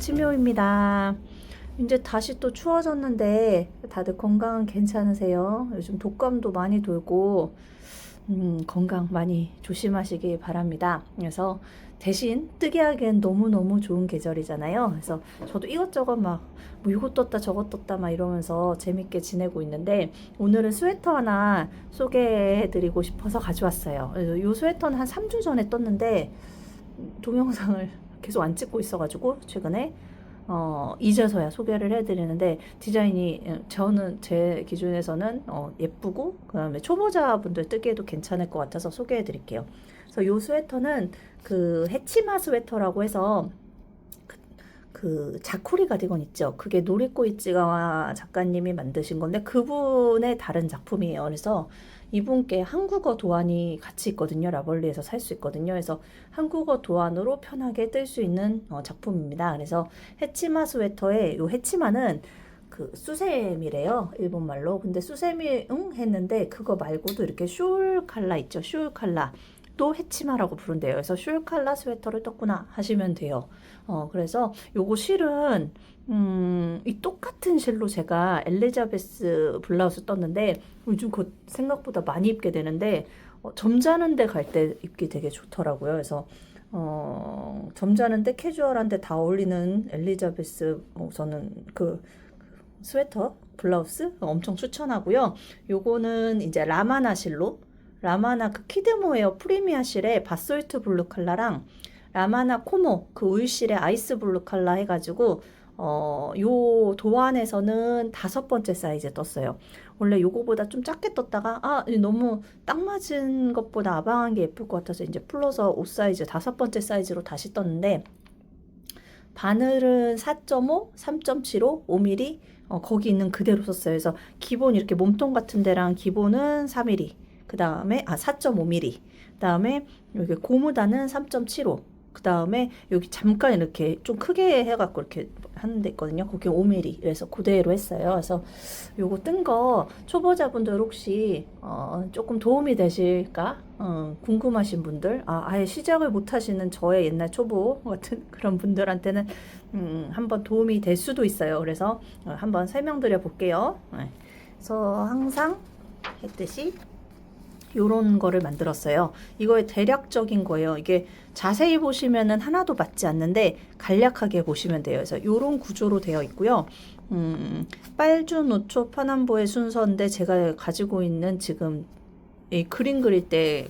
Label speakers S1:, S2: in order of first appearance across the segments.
S1: 치묘입니다. 이제 다시 또 추워졌는데 다들 건강은 괜찮으세요? 요즘 독감도 많이 돌고 음, 건강 많이 조심하시기 바랍니다. 그래서 대신 뜨게 하기엔 너무너무 좋은 계절이잖아요. 그래서 저도 이것저것 막, 뭐 이것 떴다 저것 떴다 막 이러면서 재밌게 지내고 있는데, 오늘은 스웨터 하나 소개해드리고 싶어서 가져왔어요. 그래서 이 스웨터는 한 3주 전에 떴는데, 동영상을 계속 안 찍고 있어가지고, 최근에. 어, 이제서야 소개를 해드리는데 디자인이 어, 저는 제 기준에서는 어, 예쁘고 그다음에 초보자분들 뜨기에도 괜찮을 것 같아서 소개해드릴게요. 그래서 요 스웨터는 그 해치마 스웨터라고 해서 그, 그 자쿠리 가디건 있죠. 그게 노리코 이치가와 작가님이 만드신 건데 그분의 다른 작품이에요. 그래서 이분께 한국어 도안이 같이 있거든요. 라벌리에서 살 수 있거든요. 그래서 한국어 도안으로 편하게 뜰 수 있는 어, 작품입니다. 그래서 해치마 스웨터에 요 해치마는 그 수세미래요. 일본 말로. 근데 수세미 응 했는데 그거 말고도 이렇게 숄 칼라 있죠. 숄 칼라. 또 해치마라고 부른대요. 그래서 숄 칼라 스웨터를 떴구나 하시면 돼요. 어, 그래서 요거 실은 음, 이 똑같은 실로 제가 엘리자베스 블라우스 떴는데 요즘 그 생각보다 많이 입게 되는데 어, 점잖은데 갈 때 입기 되게 좋더라고요. 그래서 어, 점잖은데 캐주얼한데 다 어울리는 엘리자베스 어, 저는 그 스웨터 블라우스 엄청 추천하고요. 요거는 이제 라마나 실로 라마나 그 키드모웨어 프리미아 실의 바솔트 블루 컬러랑 라마나 코모 그 울실의 아이스 블루 컬러 해가지고 어, 요 도안에서는 다섯 번째 사이즈 떴어요. 원래 요거보다 좀 작게 떴다가 아 너무 딱 맞은 것보다 아방한 게 예쁠 것 같아서 이제 풀러서 옷 사이즈 다섯 번째 사이즈로 다시 떴는데 바늘은 4.5, 3.75, 5mm 어, 거기 있는 그대로 썼어요. 그래서 기본 이렇게 몸통 같은 데랑 기본은 4mm, 그 다음에 아 4.5mm, 그 다음에 여기 고무단은 3.75. 그 다음에 여기 잠깐 이렇게 좀 크게 해갖고 이렇게 하는 데 있거든요. 거기 5mm. 그래서 그대로 했어요. 그래서 요거 뜬 거 초보자분들 혹시 어, 조금 도움이 되실까? 어, 궁금하신 분들, 아, 아예 시작을 못 하시는 저의 옛날 초보 같은 그런 분들한테는 음, 한번 도움이 될 수도 있어요. 그래서 어, 한번 설명드려 볼게요. 네. 그래서 항상 했듯이 요런 거를 만들었어요. 이거의 대략적인 거예요. 이게 자세히 보시면은 하나도 맞지 않는데 간략하게 보시면 돼요. 그래서 요런 구조로 되어 있고요. 음, 빨주, 노초, 파남보의 순서인데 제가 가지고 있는 지금 이 그림 그릴 때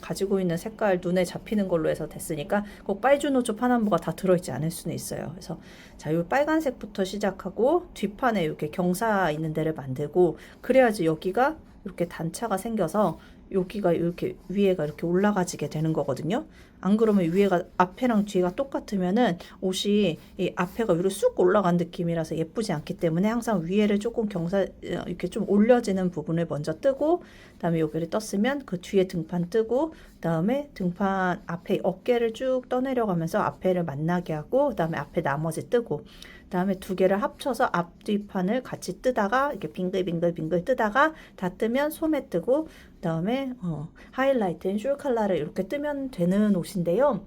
S1: 가지고 있는 색깔 눈에 잡히는 걸로 해서 됐으니까 꼭 빨주, 노초, 파남보가 다 들어있지 않을 수는 있어요. 그래서 자, 요 빨간색부터 시작하고 뒷판에 이렇게 경사 있는 데를 만들고 그래야지 여기가 이렇게 단차가 생겨서 여기가 이렇게 위에가 이렇게 올라가지게 되는 거거든요. 안 그러면 위에가 앞에랑 뒤가 똑같으면은 옷이 이 앞에가 위로 쑥 올라간 느낌이라서 예쁘지 않기 때문에 항상 위에를 조금 경사 이렇게 좀 올려지는 부분을 먼저 뜨고 그다음에 여기를 떴으면 그 뒤에 등판 뜨고 그다음에 등판 앞에 어깨를 쭉 떠내려가면서 앞에를 만나게 하고 그다음에 앞에 나머지 뜨고 그 다음에 두 개를 합쳐서 앞뒤판을 같이 뜨다가 이렇게 빙글빙글빙글 뜨다가 다 뜨면 소매 뜨고 그다음에 어, 하이라이트인 숄 컬러를 이렇게 뜨면 되는 옷인데요.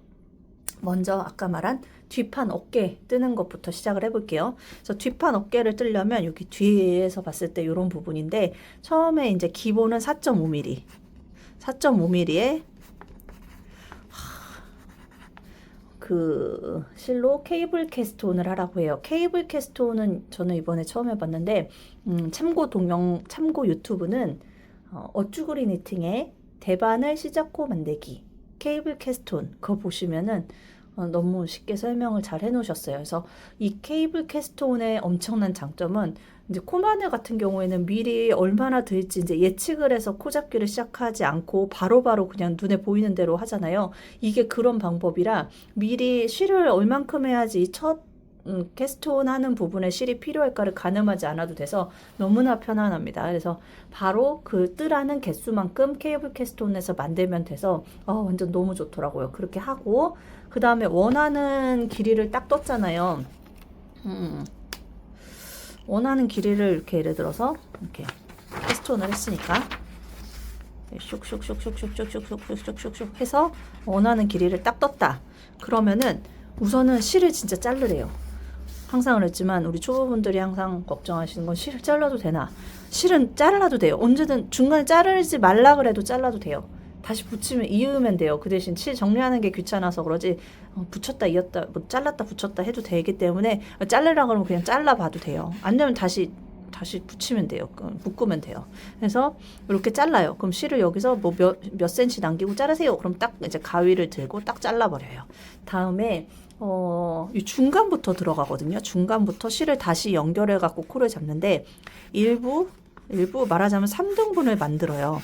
S1: 먼저 아까 말한 뒷판 어깨 뜨는 것부터 시작을 해볼게요. 그래서 뒷판 어깨를 뜨려면 여기 뒤에서 봤을 때 이런 부분인데 처음에 이제 기본은 4.5mm, 4.5mm에 그 실로 케이블 캐스톤을 하라고 해요. 케이블 캐스톤은 저는 이번에 처음 해봤는데 음, 참고 동영 참고 유튜브는 어, 어쭈구리 니팅의 대바늘 시작코 만들기 케이블 캐스톤 그거 보시면은 어, 너무 쉽게 설명을 잘 해놓으셨어요. 그래서 이 케이블 캐스톤의 엄청난 장점은 이제 코마늘 같은 경우에는 미리 얼마나 들지 이제 예측을 해서 코 잡기를 시작하지 않고 바로바로 바로 그냥 눈에 보이는 대로 하잖아요. 이게 그런 방법이라 미리 실을 얼만큼 해야지 첫 음, 캐스톤 하는 부분에 실이 필요할까를 가늠하지 않아도 돼서 너무나 편안합니다. 그래서 바로 그 뜨라는 개수만큼 케이블 캐스톤에서 만들면 돼서 어, 완전 너무 좋더라고요. 그렇게 하고 그 다음에 원하는 길이를 딱 떴잖아요. 음, 원하는 길이를 이렇게 예를 들어서 이렇게 캐스톤을 했으니까 슉슉슉슉슉슉슉슉슉슉슉 해서 원하는 길이를 딱 떴다. 그러면은 우선은 실을 진짜 자르래요. 항상 그랬지만 우리 초보분들이 항상 걱정하시는 건 실을 잘라도 되나? 실은 잘라도 돼요. 언제든 중간에 자르지 말라 그래도 잘라도 돼요. 다시 붙이면 이으면 돼요. 그 대신 실 정리하는 게 귀찮아서 그러지 어, 붙였다 이었다 뭐 잘랐다 붙였다 해도 되기 때문에 자르라 그러면 그냥 잘라봐도 돼요. 안 되면 다시 다시 붙이면 돼요. 그, 묶으면 돼요. 그래서 이렇게 잘라요. 그럼 실을 여기서 뭐 몇 몇 센치 남기고 자르세요. 그럼 딱 이제 가위를 들고 딱 잘라버려요. 다음에 어, 이 중간부터 들어가거든요. 중간부터 실을 다시 연결해 갖고 코를 잡는데 일부 일부 말하자면 3등분을 만들어요.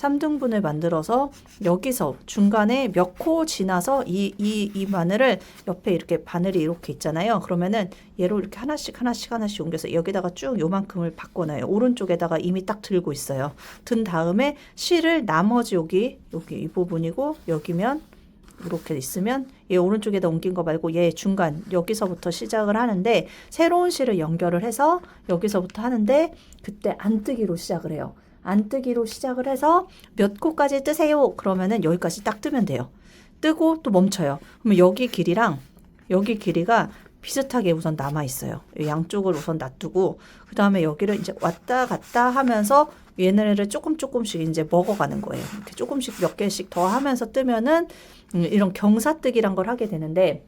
S1: 3등분을 만들어서 여기서 중간에 몇 코 지나서 이, 이, 이 바늘을 옆에 이렇게 바늘이 이렇게 있잖아요. 그러면은 얘로 이렇게 하나씩 하나씩 하나씩 옮겨서 여기다가 쭉 요만큼을 바꿔놔요. 오른쪽에다가 이미 딱 들고 있어요. 든 다음에 실을 나머지 여기, 여기 이 부분이고 여기면 이렇게 있으면 얘 오른쪽에다 옮긴 거 말고 얘 중간 여기서부터 시작을 하는데 새로운 실을 연결을 해서 여기서부터 하는데 그때 안뜨기로 시작을 해요. 안 뜨기로 시작을 해서 몇 코까지 뜨세요. 그러면은 여기까지 딱 뜨면 돼요. 뜨고 또 멈춰요. 그러면 여기 길이랑 여기 길이가 비슷하게 우선 남아 있어요. 양쪽을 우선 놔두고 그 다음에 여기를 이제 왔다 갔다 하면서 얘네를 조금 조금씩 이제 먹어가는 거예요. 이렇게 조금씩 몇 개씩 더 하면서 뜨면은 음, 이런 경사뜨기란 걸 하게 되는데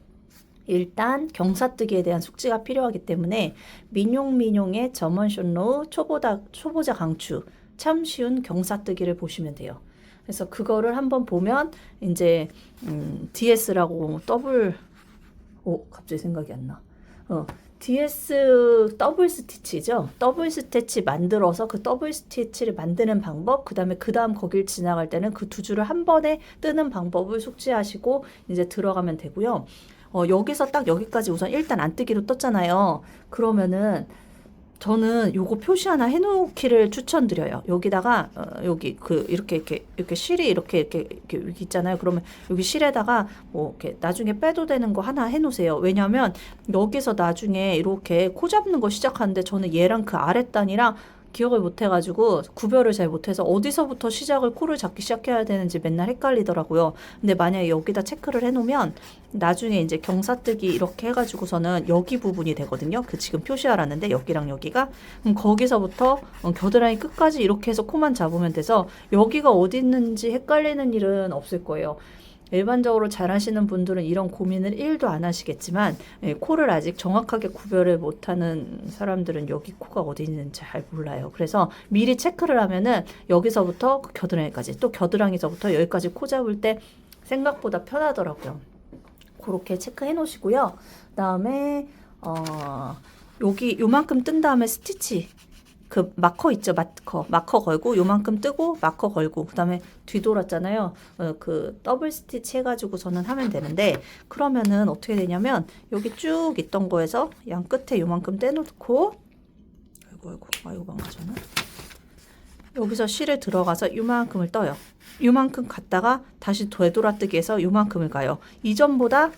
S1: 일단 경사뜨기에 대한 숙지가 필요하기 때문에 민용민용의 점원쇼노 초보다 초보자 강추 참 쉬운 경사뜨기를 보시면 돼요. 그래서 그거를 한번 보면 이제 음, DS라고 더블 오 갑자기 생각이 안 나. 어, DS 더블 스티치죠. 더블 스티치 만들어서 그 더블 스티치를 만드는 방법, 그 다음에 그 다음 거길 지나갈 때는 그 두 줄을 한 번에 뜨는 방법을 숙지하시고 이제 들어가면 되고요. 어, 여기서 딱 여기까지 우선 일단 안 뜨기로 떴잖아요. 그러면은 저는 요거 표시 하나 해놓기를 추천드려요. 여기다가 어, 여기 그 이렇게 이렇게 이렇게 실이 이렇게 이렇게 이렇게 여기 있잖아요. 그러면 여기 실에다가 뭐 이렇게 나중에 빼도 되는 거 하나 해놓으세요. 왜냐하면 여기서 나중에 이렇게 코 잡는 거 시작하는데 저는 얘랑 그 아랫단이랑 기억을 못 해가지고 구별을 잘 못해서 어디서부터 시작을 코를 잡기 시작해야 되는지 맨날 헷갈리더라고요. 근데 만약에 여기다 체크를 해놓으면 나중에 이제 경사뜨기 이렇게 해가지고서는 여기 부분이 되거든요. 그 지금 표시하라는데 여기랑 여기가 그럼 거기서부터 어, 겨드랑이 끝까지 이렇게 해서 코만 잡으면 돼서 여기가 어디 있는지 헷갈리는 일은 없을 거예요. 일반적으로 잘 하시는 분들은 이런 고민을 1도 안 하시겠지만 예, 코를 아직 정확하게 구별을 못하는 사람들은 여기 코가 어디 있는지 잘 몰라요. 그래서 미리 체크를 하면은 여기서부터 그 겨드랑이까지 또 겨드랑이서부터 여기까지 코 잡을 때 생각보다 편하더라고요. 그렇게 체크해 놓으시고요. 그다음에 어 여기 요만큼 뜬 다음에 스티치 그 마커 있죠 마커. 마커 걸고 요만큼 뜨고 마커 걸고. 그 다음에 뒤돌았잖아요. 어, 그 더블 스티치 해가지고서는 하면 되는데 그러면은 어떻게 되냐면 여기 쭉 있던 거에서 양 끝에 요만큼 떼놓고 아이고 아이고 아이고 망하잖아 여기서 실을 들어가서 요만큼을 떠요. 요만큼 갔다가 다시 되돌아뜨기 해서 요만큼을 가요. 이전보다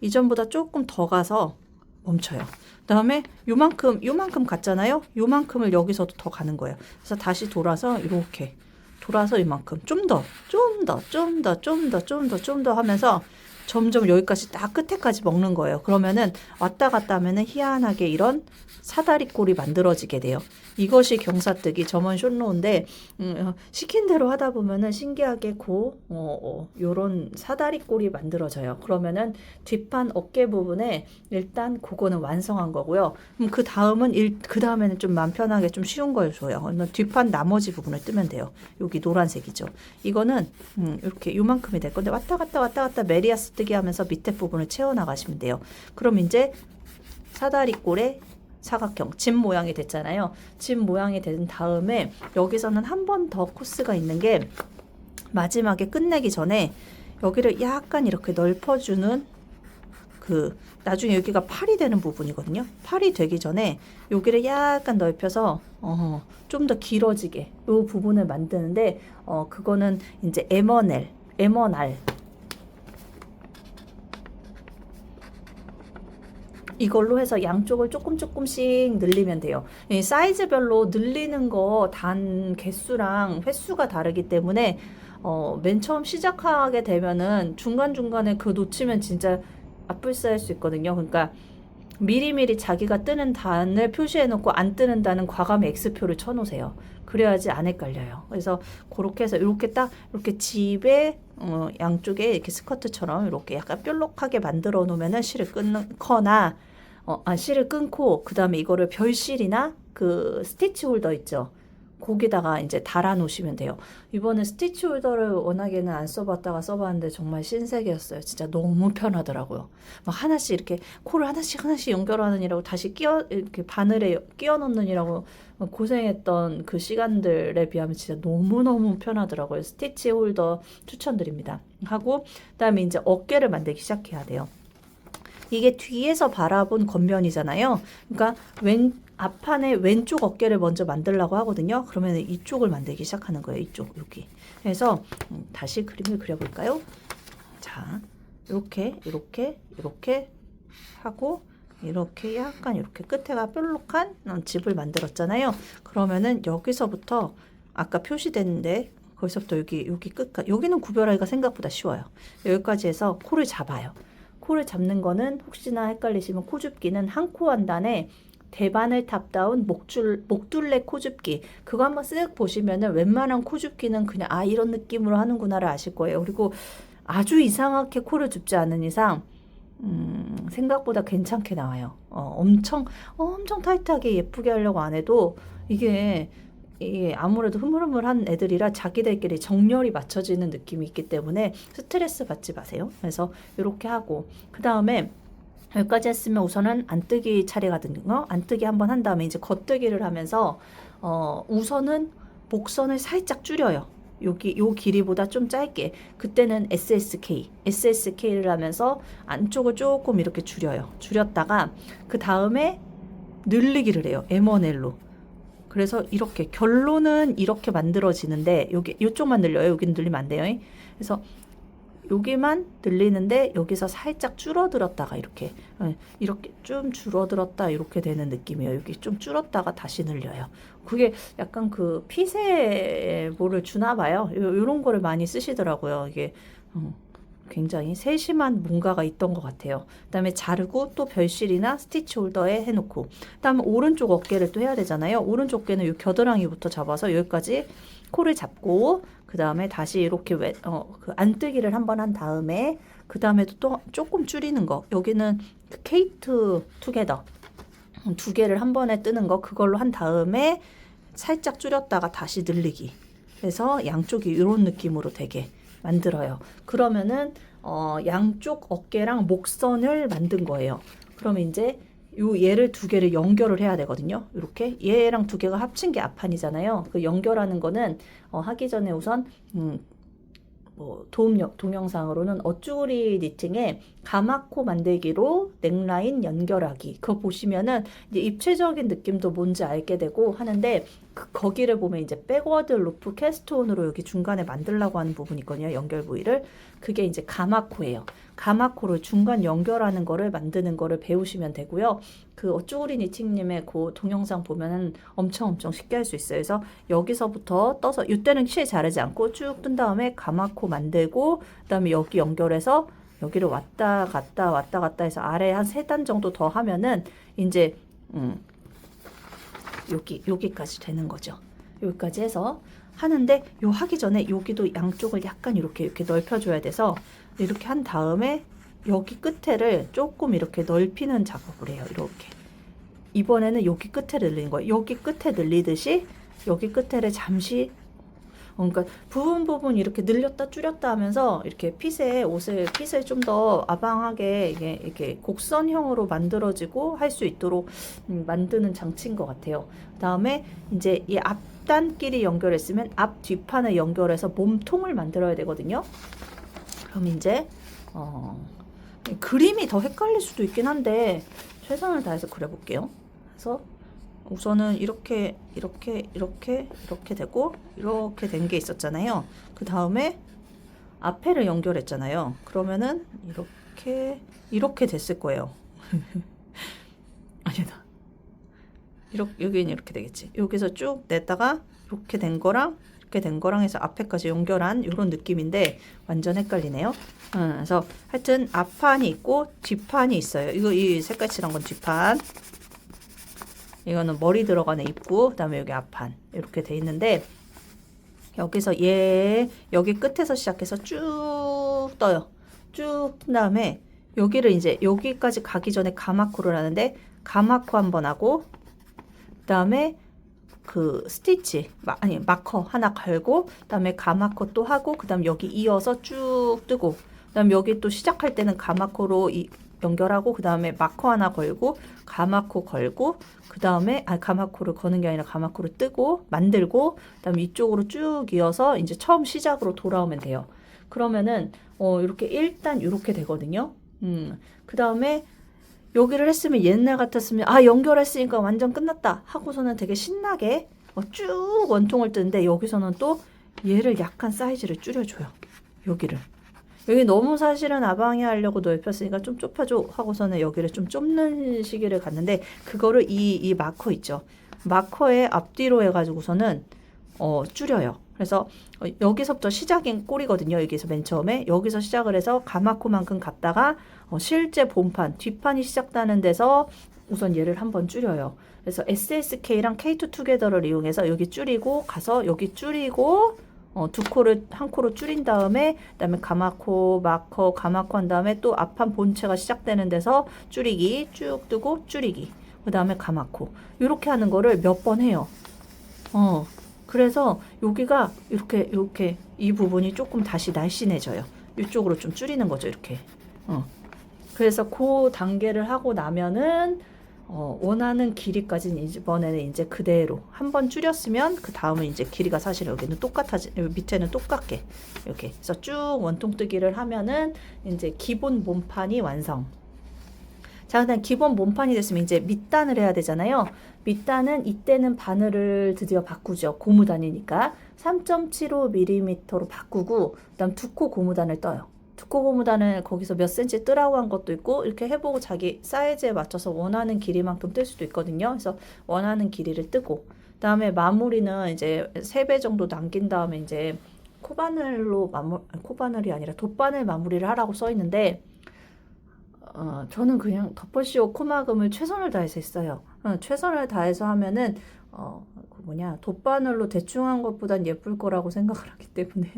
S1: 이전보다 조금 더 가서 멈춰요. 그다음에 요만큼 요만큼 갔잖아요. 요만큼을 여기서도 더 가는 거예요. 그래서 다시 돌아서 이렇게 돌아서 이만큼 좀 더, 좀 더, 좀 더, 좀 더, 좀 더, 좀 더 하면서 점점 여기까지 딱 끝에까지 먹는 거예요. 그러면은 왔다 갔다 하면은 희한하게 이런 사다리 꼴이 만들어지게 돼요. 이것이 경사뜨기 점원 숏로인데 음, 어, 시킨 대로 하다 보면은 신기하게 고 어, 어, 요런 사다리 꼴이 만들어져요. 그러면은 뒷판 어깨 부분에 일단 그거는 완성한 거고요. 그럼 그 다음은 일, 그 다음에는 좀 마음 편하게 좀 쉬운 걸 줘요. 뒷판 나머지 부분을 뜨면 돼요. 여기 노란색이죠. 이거는 음, 이렇게 요만큼이 될 건데 왔다 갔다 왔다 갔다 메리아스 가스뜨기 하면서 밑에 부분을 채워나가시면 돼요. 그럼 이제 사다리꼴에 사각형 집 모양이 됐잖아요. 집 모양이 된 다음에 여기서는 한 번 더 코스가 있는 게 마지막에 끝내기 전에 여기를 약간 이렇게 넓혀주는 그 나중에 여기가 팔이 되는 부분이거든요. 팔이 되기 전에 여기를 약간 넓혀서 어, 좀 더 길어지게 이 부분을 만드는데 어, 그거는 이제 에머넬, 에머날 이걸로 해서 양쪽을 조금 조금씩 늘리면 돼요. 이 사이즈별로 늘리는 거 단 개수랑 횟수가 다르기 때문에 어, 맨 처음 시작하게 되면은 중간중간에 그 놓치면 진짜 아플싸할 수 있거든요. 그러니까 미리미리 자기가 뜨는 단을 표시해 놓고 안 뜨는 단은 과감히 X표를 쳐 놓으세요. 그래야지 안 헷갈려요. 그래서 그렇게 해서 이렇게 딱 이렇게 집에 어, 양쪽에 이렇게 스커트처럼 이렇게 약간 뾰록하게 만들어 놓으면은 실을 끊거나 어, 아, 실을 끊고 그 다음에 이거를 별실이나 그 스티치 홀더 있죠. 거기다가 이제 달아 놓으시면 돼요. 이번에 스티치 홀더를 워낙에는 안 써봤다가 써봤는데 정말 신세계였어요. 진짜 너무 편하더라고요. 막 하나씩 이렇게 코를 하나씩 하나씩 연결하느니라고 다시 끼워 이렇게 바늘에 끼워 넣느니라고 고생했던 그 시간들에 비하면 진짜 너무 너무 편하더라고요. 스티치 홀더 추천드립니다. 하고 그다음에 이제 어깨를 만들기 시작해야 돼요. 이게 뒤에서 바라본 겉면이잖아요. 그러니까 왼 앞판에 왼쪽 어깨를 먼저 만들려고 하거든요. 그러면 이쪽을 만들기 시작하는 거예요. 이쪽 여기. 그래서 음, 다시 그림을 그려볼까요? 자, 이렇게 이렇게 이렇게 하고 이렇게 약간 이렇게 끝에가 뾰록한 어, 집을 만들었잖아요. 그러면은 여기서부터 아까 표시됐는데 거기서부터 여기 여기 끝까지 여기는 구별하기가 생각보다 쉬워요. 여기까지 해서 코를 잡아요. 코를 잡는 거는 혹시나 헷갈리시면 코줍기는 한 코 한 단에 대바늘 탑다운 목줄 목둘레 코줍기 그거 한번 쓱 보시면은 웬만한 코줍기는 그냥 아 이런 느낌으로 하는구나를 아실 거예요. 그리고 아주 이상하게 코를 줍지 않은 이상 음, 생각보다 괜찮게 나와요. 어, 엄청 엄청 타이트하게 예쁘게 하려고 안 해도 이게 이게 아무래도 흐물흐물한 애들이라 자기들끼리 정렬이 맞춰지는 느낌이 있기 때문에 스트레스 받지 마세요. 그래서 이렇게 하고 그 다음에 여기까지 했으면 우선은 안뜨기 차례거든요. 안뜨기 한번 한 다음에 이제 겉뜨기를 하면서 어, 우선은 목선을 살짝 줄여요. 여기 요 길이보다 좀 짧게 그때는 SSK SSK를 하면서 안쪽을 조금 이렇게 줄여요. 줄였다가 그 다음에 늘리기를 해요. M1L로. 그래서 이렇게 결론은 이렇게 만들어지는데 여기 이쪽만 늘려요. 여기는 늘리면 안 돼요. 그래서 여기만 늘리는데 여기서 살짝 줄어들었다가 이렇게 예, 이렇게 좀 줄어들었다 이렇게 되는 느낌이에요. 여기 좀 줄었다가 다시 늘려요. 그게 약간 그 핏에 뭐를 주나 봐요. 이런 거를 많이 쓰시더라고요. 이게 음, 굉장히 세심한 뭔가가 있던 것 같아요. 그다음에 자르고 또 별실이나 스티치 홀더에 해놓고 그다음에 오른쪽 어깨를 또 해야 되잖아요. 오른쪽 어깨는 이 겨드랑이부터 잡아서 여기까지 코를 잡고 그 다음에 다시 이렇게 왜, 어, 그 안뜨기를 한번 한 다음에 그 다음에도 또 조금 줄이는 거 여기는 그 케이트 투게더 두 개를 한 번에 뜨는 거 그걸로 한 다음에 살짝 줄였다가 다시 늘리기 그래서 양쪽이 이런 느낌으로 되게 만들어요 그러면은 어, 양쪽 어깨랑 목선을 만든 거예요 그러면 이제 요 얘를 두 개를 연결을 해야 되거든요. 이렇게 얘랑 두 개가 합친 게 앞판이잖아요. 그 연결하는 거는 어, 하기 전에 우선 음, 뭐 도움 동영상으로는 어쭈리 니팅에 가마코 만들기로 넥라인 연결하기 그거 보시면은 이제 입체적인 느낌도 뭔지 알게 되고 하는데 그 거기를 보면 이제 백워드 루프 캐스톤으로 여기 중간에 만들라고 하는 부분이 있거든요 연결 부위를. 그게 이제 가마코예요. 가마코를 중간 연결하는 거를 만드는 거를 배우시면 되고요. 그 어쭈리 니팅님의 그 동영상 보면은 엄청 엄청 쉽게 할 수 있어요. 그래서 여기서부터 떠서 이때는 실 자르지 않고 쭉 뜬 다음에 가마코 만들고 그다음에 여기 연결해서 여기를 왔다 갔다 왔다 갔다 해서 아래 한 세 단 정도 더 하면은 이제 음 여기 여기까지 되는 거죠. 여기까지 해서 하는데 요 하기 전에 여기도 양쪽을 약간 이렇게 이렇게 넓혀줘야 돼서 이렇게 한 다음에 여기 끝에를 조금 이렇게 넓히는 작업을 해요. 이렇게 이번에는 여기 끝에 늘리는 거예요. 여기 끝에 늘리듯이 여기 끝에를 잠시 어, 그러니까 부분 부분 이렇게 늘렸다 줄였다 하면서 이렇게 핏에 옷을 핏을 좀 더 아방하게 이게 이렇게 곡선형으로 만들어지고 할 수 있도록 음, 만드는 장치인 것 같아요. 그다음에 이제 이 앞단끼리 연결했으면 앞 뒷판을 연결해서 몸통을 만들어야 되거든요. 그럼 이제 어, 그림이 더 헷갈릴 수도 있긴 한데 최선을 다해서 그려볼게요. 그래서 우선은 이렇게 이렇게 이렇게 이렇게 되고 이렇게 된 게 있었잖아요. 그 다음에 앞에를 연결했잖아요. 그러면은 이렇게 이렇게 됐을 거예요. 아니다. 이렇게 여기는 이렇게 되겠지. 여기서 쭉 냈다가 이렇게 된 거랑 이렇게 된 거랑 해서 앞에까지 연결한 이런 느낌인데 완전 헷갈리네요. 음, 그래서 하여튼 앞판이 있고 뒷판이 있어요. 이거 이 색깔 칠한 건 뒷판. 이거는 머리 들어가는 입구, 그 다음에 여기 앞판 이렇게 돼 있는데 여기서 얘 여기 끝에서 시작해서 쭉 떠요. 쭉뜬 다음에 여기를 이제 여기까지 가기 전에 가마코를 하는데 가마코 한번 하고 그다음에 그 스티치 마, 아니 마커 하나 갈고 그다음에 가마코 또 하고 그다음 여기 이어서 쭉 뜨고 그다음 여기 또 시작할 때는 가마코로 이, 연결하고 그 다음에 마커 하나 걸고 가마코 걸고 그 다음에 아 가마코를 거는 게 아니라 가마코를 뜨고 만들고 그 다음에 이쪽으로 쭉 이어서 이제 처음 시작으로 돌아오면 돼요. 그러면은 어 이렇게 일단 이렇게 되거든요. 음. 그 다음에 여기를 했으면 옛날 같았으면 아 연결했으니까 완전 끝났다 하고서는 되게 신나게 어, 쭉 원통을 뜨는데 여기서는 또 얘를 약간 사이즈를 줄여줘요. 여기를. 여기 너무 사실은 아방이 하려고 넓혔으니까 좀 좁혀줘 하고서는 여기를 좀 좁는 시기를 갔는데 그거를 이, 이 마커 있죠. 마커의 앞뒤로 해가지고서는 어, 줄여요. 그래서 어, 여기서부터 시작인 꼴이거든요. 여기서 맨 처음에 여기서 시작을 해서 가마코만큼 갔다가 어, 실제 본판 뒷판이 시작되는 데서 우선 얘를 한번 줄여요. 그래서 SSK랑 K2 투게더를 이용해서 여기 줄이고 가서 여기 줄이고 어, 두 코를 한 코로 줄인 다음에 그다음에 가마코 마커 가마코 한 다음에 또 앞판 본체가 시작되는 데서 줄이기 쭉 뜨고 줄이기 그다음에 가마코 이렇게 하는 거를 몇 번 해요. 어 그래서 여기가 이렇게 이렇게 이 부분이 조금 다시 날씬해져요. 이쪽으로 좀 줄이는 거죠 이렇게. 어 그래서 그 단계를 하고 나면은 어, 원하는 길이까지는 이번에는 이제 그대로 한 번 줄였으면 그 다음은 이제 길이가 사실 여기는 똑같아지 밑에는 똑같게 이렇게 해서 쭉 원통뜨기를 하면은 이제 기본 몸판이 완성. 자, 그다음 기본 몸판이 됐으면 이제 밑단을 해야 되잖아요. 밑단은 이때는 바늘을 드디어 바꾸죠. 고무단이니까 3.75mm로 바꾸고 그다음 두 코 고무단을 떠요. 고무단을 거기서 몇 센치 뜨라고 한 것도 있고 이렇게 해보고 자기 사이즈에 맞춰서 원하는 길이만큼 뜰 수도 있거든요. 그래서 원하는 길이를 뜨고 그다음에 마무리는 이제 세배 정도 남긴 다음에 이제 코바늘로 마무 코바늘이 아니라 돗바늘 마무리를 하라고 써 있는데 어, 저는 그냥 덮어씌워 코막음을 최선을 다해서 했어요. 어, 최선을 다해서 하면은 어, 그 뭐냐 돗바늘로 대충 한 것보단 예쁠 거라고 생각을 하기 때문에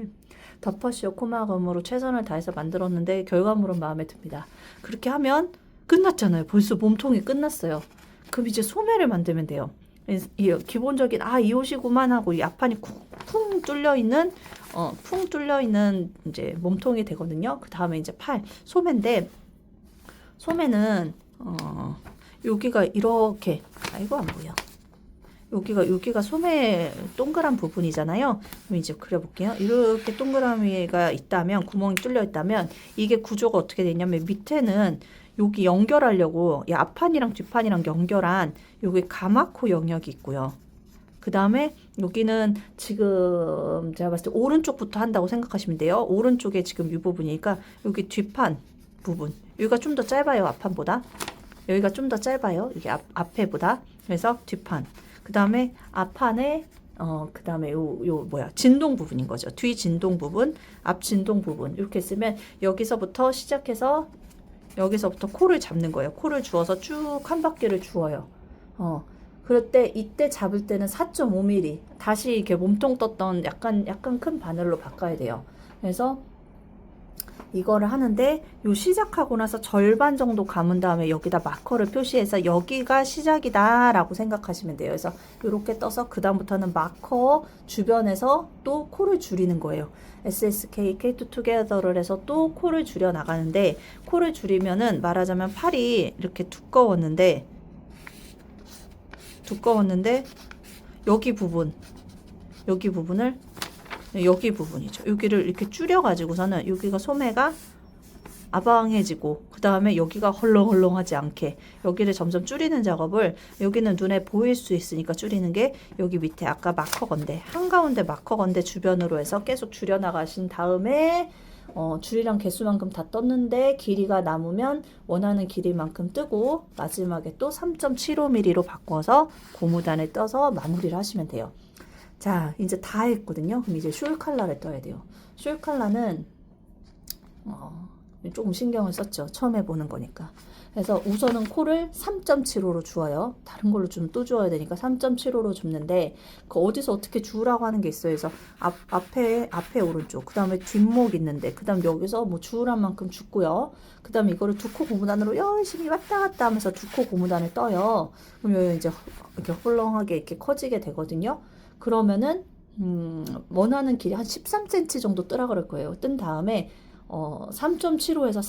S1: 덮어씌워 코막음으로 최선을 다해서 만들었는데 결과물은 마음에 듭니다. 그렇게 하면 끝났잖아요. 벌써 몸통이 끝났어요. 그럼 이제 소매를 만들면 돼요. 이, 이 기본적인 아 이 옷이구만 하고 이 앞판이 쿵 뚫려 있는 어, 풍 뚫려 있는 이제 몸통이 되거든요. 그 다음에 이제 팔 소매인데 소매는 어, 여기가 이렇게 아이고 안 보여. 여기가 여기가 소매 동그란 부분이잖아요. 그럼 이제 그려볼게요. 이렇게 동그라미가 있다면 구멍이 뚫려 있다면 이게 구조가 어떻게 되냐면 밑에는 여기 연결하려고 이 앞판이랑 뒷판이랑 연결한 여기 가마코 영역이 있고요. 그 다음에 여기는 지금 제가 봤을 때 오른쪽부터 한다고 생각하시면 돼요. 오른쪽에 지금 이 부분이니까 여기 뒷판 부분 여기가 좀 더 짧아요 앞판보다 여기가 좀 더 짧아요 이게 앞, 앞에보다 그래서 뒷판 그 다음에 앞판에 어, 그 다음에 요, 요, 뭐야, 진동 부분인 거죠. 뒤 진동 부분, 앞 진동 부분. 이렇게 쓰면 여기서부터 시작해서 여기서부터 코를 잡는 거예요. 코를 주어서 쭉 한 바퀴를 주어요. 어, 그럴 때, 이때 잡을 때는 4.5mm. 다시 이렇게 몸통 떴던 약간, 약간 큰 바늘로 바꿔야 돼요. 그래서 이거를 하는데 요 시작하고 나서 절반 정도 감은 다음에 여기다 마커를 표시해서 여기가 시작이다 라고 생각하시면 돼요. 그래서 이렇게 떠서 그 다음부터는 마커 주변에서 또 코를 줄이는 거예요. SSK K2 투게더를 해서 또 코를 줄여 나가는데 코를 줄이면은 말하자면 팔이 이렇게 두꺼웠는데 두꺼웠는데 여기 부분 여기 부분을 여기 부분이죠. 여기를 이렇게 줄여가지고서는 여기가 소매가 아방해지고 그 다음에 여기가 헐렁헐렁하지 않게 여기를 점점 줄이는 작업을 여기는 눈에 보일 수 있으니까 줄이는 게 여기 밑에 아까 마커 건데 한가운데 마커 건데 주변으로 해서 계속 줄여나가신 다음에 어, 줄이랑 개수만큼 다 떴는데 길이가 남으면 원하는 길이만큼 뜨고 마지막에 또 3.75mm로 바꿔서 고무단에 떠서 마무리를 하시면 돼요. 자, 이제 다 했거든요. 그럼 이제 숄 칼라를 떠야 돼요. 숄 칼라는 어, 조금 신경을 썼죠. 처음 해보는 거니까. 그래서 우선은 코를 3.75로 주어요. 다른 걸로 좀 또 주어야 되니까 3.75로 줍는데 그 어디서 어떻게 주우라고 하는 게 있어요. 그래서 앞, 앞에 앞에 오른쪽, 그 다음에 뒷목 있는데, 그 다음 여기서 뭐 주우란 만큼 줍고요. 그 다음에 이거를 두 코 고무단으로 열심히 왔다 갔다 하면서 두 코 고무단을 떠요. 여기 이제 이렇게 헐렁하게 이렇게 커지게 되거든요. 그러면은 음, 원하는 길이 한 13cm 정도 뜨라 그럴 거예요. 뜬 다음에 어, 3.75에서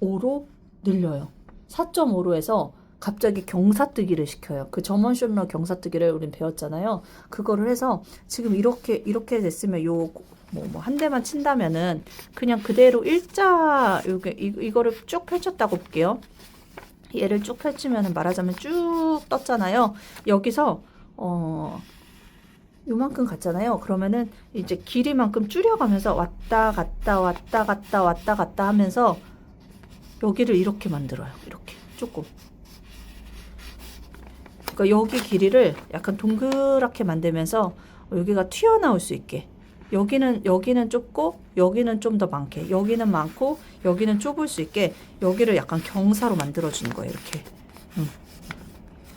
S1: 4.5로 늘려요. 4.5로 해서 갑자기 경사뜨기를 시켜요. 그 점원 숄러 경사뜨기를 우린 배웠잖아요. 그거를 해서 지금 이렇게 이렇게 됐으면 요 뭐 뭐 한 대만 친다면은 그냥 그대로 일자 요게 이, 이거를 쭉 펼쳤다고 볼게요. 얘를 쭉 펼치면은 말하자면 쭉 떴잖아요. 여기서 어 요만큼 갔잖아요. 그러면은 이제 길이만큼 줄여가면서 왔다 갔다 왔다 갔다 왔다 갔다 하면서 여기를 이렇게 만들어요. 이렇게 조금. 그러니까 여기 길이를 약간 동그랗게 만들면서 여기가 튀어나올 수 있게. 여기는 여기는 좁고 여기는 좀 더 많게. 여기는 많고 여기는 좁을 수 있게 여기를 약간 경사로 만들어 주는 거예요. 이렇게. 음.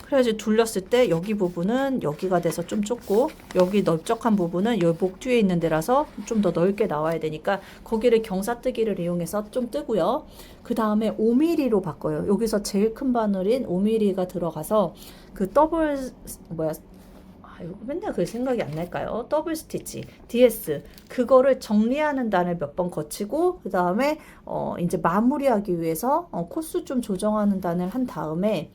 S1: 그래야지 둘렸을 때 여기 부분은 여기가 돼서 좀 좁고 여기 넓적한 부분은 요목 뒤에 있는 데라서 좀 더 넓게 나와야 되니까 거기를 경사뜨기를 이용해서 좀 뜨고요. 그 다음에 5mm로 바꿔요. 여기서 제일 큰 바늘인 5mm가 들어가서 그 더블 뭐야 아, 이거 맨날 그 생각이 안 날까요? 더블 스티치, DS 그거를 정리하는 단을 몇 번 거치고 그 다음에 어 이제 마무리하기 위해서 어, 코스 좀 조정하는 단을 한 다음에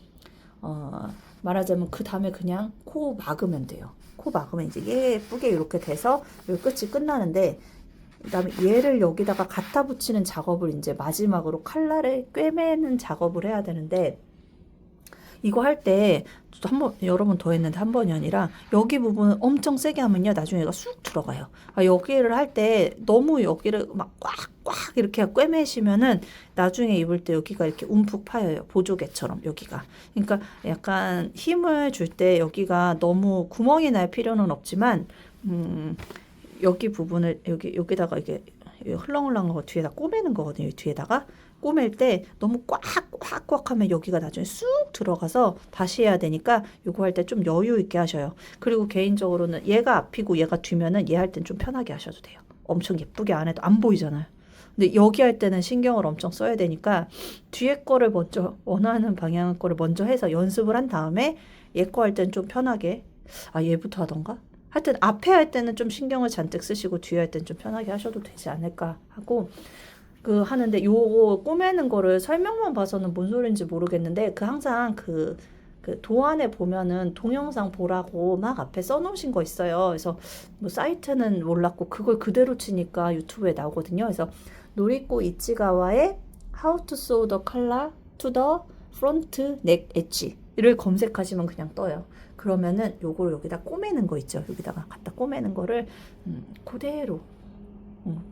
S1: 어, 말하자면 그 다음에 그냥 코 막으면 돼요. 코 막으면 이제 예쁘게 이렇게 돼서 요 끝이 끝나는데 그다음에 얘를 여기다가 갖다 붙이는 작업을 이제 마지막으로 칼날을 꿰매는 작업을 해야 되는데 이거 할 때 한 번 여러 번 더 했는데 한 번이 아니라 여기 부분은 엄청 세게 하면요 나중에 얘가 쑥 들어가요. 아, 여기를 할 때 너무 여기를 막 꽉꽉 이렇게 꿰매시면은 나중에 입을 때 여기가 이렇게 움푹 파여요 보조개처럼 여기가. 그러니까 약간 힘을 줄 때 여기가 너무 구멍이 날 필요는 없지만 음, 여기 부분을 여기 여기다가 이게 흘렁흘렁한 거 뒤에다 꼬매는 거거든요. 이 뒤에다가 꼬맬 때 너무 꽉꽉꽉 하면 여기가 나중에 쑥 들어가서 다시 해야 되니까 요거 할 때 좀 여유 있게 하셔요. 그리고 개인적으로는 얘가 앞이고 얘가 뒤면은 얘 할 땐 좀 편하게 하셔도 돼요. 엄청 예쁘게 안 해도 안 보이잖아요. 근데 여기 할 때는 신경을 엄청 써야 되니까 뒤에 거를 먼저 원하는 방향 거를 먼저 해서 연습을 한 다음에 얘 거 할 땐 좀 편하게 아 얘부터 하던가 하여튼 앞에 할 때는 좀 신경을 잔뜩 쓰시고 뒤에 할땐좀 편하게 하셔도 되지 않을까 하고 그 하는데 요거 꼬매는 거를 설명만 봐서는 뭔 소리인지 모르겠는데 그 항상 그, 그 도안에 보면은 동영상 보라고 막 앞에 써놓으신 거 있어요. 그래서 뭐 사이트는 몰랐고 그걸 그대로 치니까 유튜브에 나오거든요. 그래서 노리코 이치가와의 How to sew the collar to the front neck edge를 검색하시면 그냥 떠요. 그러면은 요거를 여기다 꼬매는 거 있죠. 여기다가 갖다 꼬매는 거를 음, 그대로 어,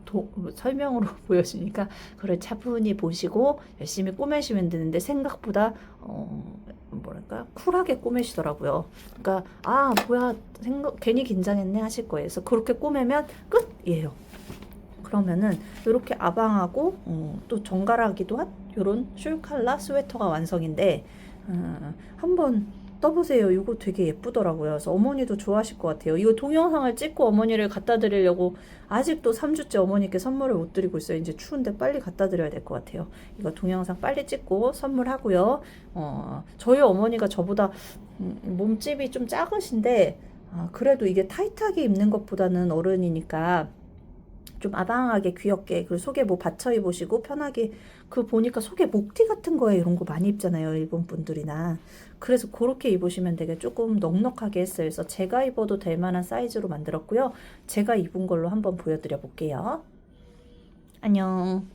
S1: 도, 설명으로 보여주니까 그걸 차분히 보시고 열심히 꼬매시면 되는데 생각보다 어, 뭐랄까 쿨하게 꼬매시더라고요. 그러니까 아 뭐야 생각 괜히 긴장했네 하실 거예요. 그래서 그렇게 꼬매면 끝이에요. 그러면은 이렇게 아방하고 어, 또 정갈하기도 한 이런 숄칼라 스웨터가 완성인데 어, 한번 떠보세요. 이거 되게 예쁘더라고요. 그래서 어머니도 좋아하실 것 같아요. 이거 동영상을 찍고 어머니를 갖다 드리려고 아직도 3주째 어머니께 선물을 못 드리고 있어요. 이제 추운데 빨리 갖다 드려야 될 것 같아요. 이거 동영상 빨리 찍고 선물하고요. 어, 저희 어머니가 저보다 음, 몸집이 좀 작으신데 아, 그래도 이게 타이트하게 입는 것보다는 어른이니까 좀 아방하게 귀엽게 그리고 속에 뭐 받쳐 입으시고 편하게 그 보니까 속에 목티 같은 거에 이런 거 많이 입잖아요 일본 분들이나. 그래서 그렇게 입으시면 되게 조금 넉넉하게 했어요. 그래서 제가 입어도 될 만한 사이즈로 만들었고요. 제가 입은 걸로 한번 보여드려 볼게요. 안녕.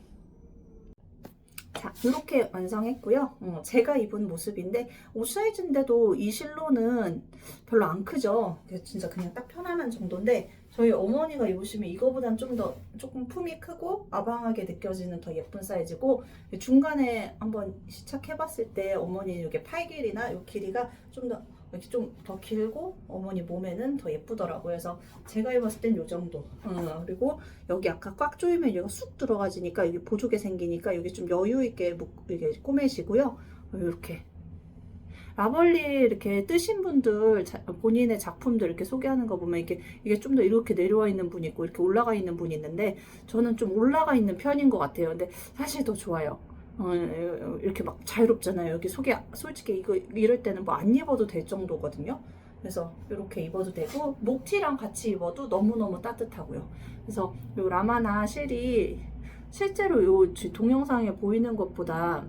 S1: 자 이렇게 완성했고요. 어, 제가 입은 모습인데 옷 사이즈인데도 이 실로는 별로 안 크죠? 진짜 그냥 딱 편안한 정도인데 저희 어머니가 입으시면 이거보단 좀 더 조금 품이 크고 아방하게 느껴지는 더 예쁜 사이즈고 중간에 한번 시착해봤을 때 어머니 이게 팔 길이나 이 길이가 좀 더 이렇게 좀 더 길고 어머니 몸에는 더 예쁘더라고요. 그래서 제가 입었을 땐 요 정도. 어, 그리고 여기 아까 꽉 조이면 얘가 쑥 들어가지니까 이게 보조개 생기니까 여기 좀 여유 있게 묶- 이게 꼬매시고요. 이렇게 라벌리 이렇게 뜨신 분들 자- 본인의 작품들 이렇게 소개하는 거 보면 이게 이게 좀 더 이렇게 내려와 있는 분이 있고 이렇게 올라가 있는 분이 있는데 저는 좀 올라가 있는 편인 것 같아요. 근데 사실 더 좋아요. 어, 이렇게 막 자유롭잖아요. 여기 속에 솔직히 이거 이럴 때는 뭐 안 입어도 될 정도거든요. 그래서 이렇게 입어도 되고 목티랑 같이 입어도 너무너무 따뜻하고요. 그래서 요 라마나 실이 실제로 요 지- 동영상에 보이는 것보다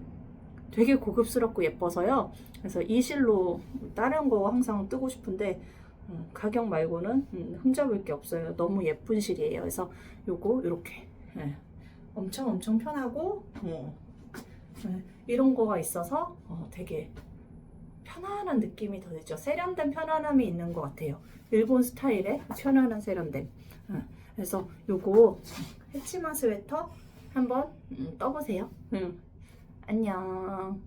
S1: 되게 고급스럽고 예뻐서요. 그래서 이 실로 다른 거 항상 뜨고 싶은데 음, 가격 말고는 음, 흠잡을 게 없어요. 너무 예쁜 실이에요. 그래서 요거 이렇게 예. 엄청 엄청 편하고 어, 예, 이런 거가 있어서 어, 되게 편안한 느낌이 더 들죠. 세련된 편안함이 있는 것 같아요. 일본 스타일의 편안한 세련됨. 예, 그래서 요거 헤치마 스웨터 한번 음, 떠보세요. 음, 안녕.